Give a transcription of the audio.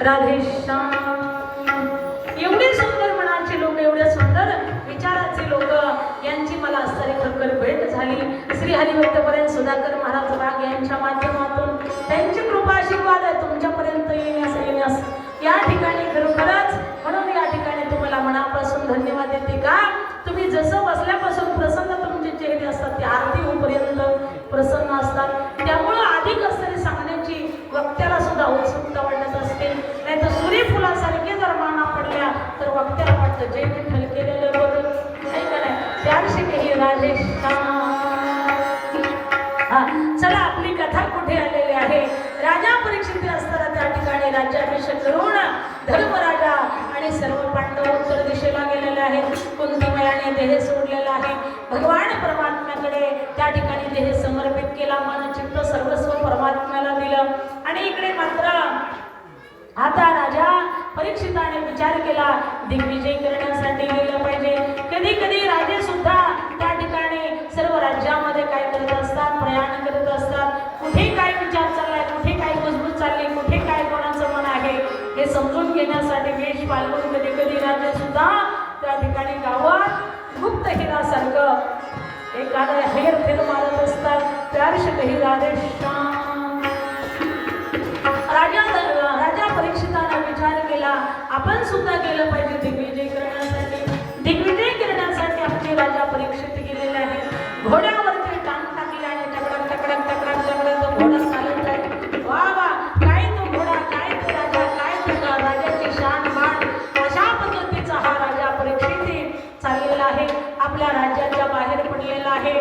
राधेश्याम एवढे सुंदर मनाचे लोक एवढे सुंदर विचाराचे लोक यांची मला असणारी खरखर भेट झाली. श्री हरिभक्तपर्यंत सुधाकर महाराज राग यांच्या माध्यमातून त्यांची कृपा आशीर्वाद आहे तुमच्यापर्यंत येण्यास येण्यास. या ठिकाणी खरोखरच म्हणून या ठिकाणी तुम्हाला मनापासून धन्यवाद देते का? तुम्ही जसं बसल्यापासून प्रसन्न वाटतं जे विठ्ठल केलेलं बरं नाही का नाही त्याशी काही राजेश चला आपली कथा कुठे आलेली आहे? राजा परीक्षित असताना त्या ठिकाणी राज्याभिषेक करून धर्मराजा आणि सर्व पांडव उत्तर दिशेला गेलेले आहेत. कुंतीमयाने देह सोडलेला आहे. भगवान परमात्म्याकडे त्या ठिकाणी देह समर्पित केला मन चित्त सर्वस्व परमात्म्याला दिलं. आणि इकडे मात्र आता तारखेला दिग्विजय करण्यासाठी गेलं पाहिजे. कधी कधी राजे सुद्धा त्या ठिकाणी सर्व राज्यामध्ये काय करत असतात प्रयाण करत असतात. कुठे काय विचार चाललाय कुठे काय मजबूत चालली कुठे काय कोणाचं मन आहे हे समजून घेण्यासाठी वेश पालवून कधी कधी राजे सुद्धा त्या ठिकाणी गावात गुप्त हिरासारखं एखादा हेर फेर मारत असतात. त्या काही राधेश्याम राजा आपण सुद्धा गेलं पाहिजे दिग्विजय करण्यासाठी दिग्विजय करण्यासाठी आपले राजा परीक्षित गेलेले आहे. घोड्यावरती टांग टाकले आणि टकडक टकडक टकडक टकडक तो घोडा चालत आहे. वा वा काय तो घोडा काय तो राजा काय तो राजाची शान मान. अशा पद्धतीचा हा राजा परीक्षित चाललेला आहे. आपल्या राज्याच्या बाहेर पडलेला आहे.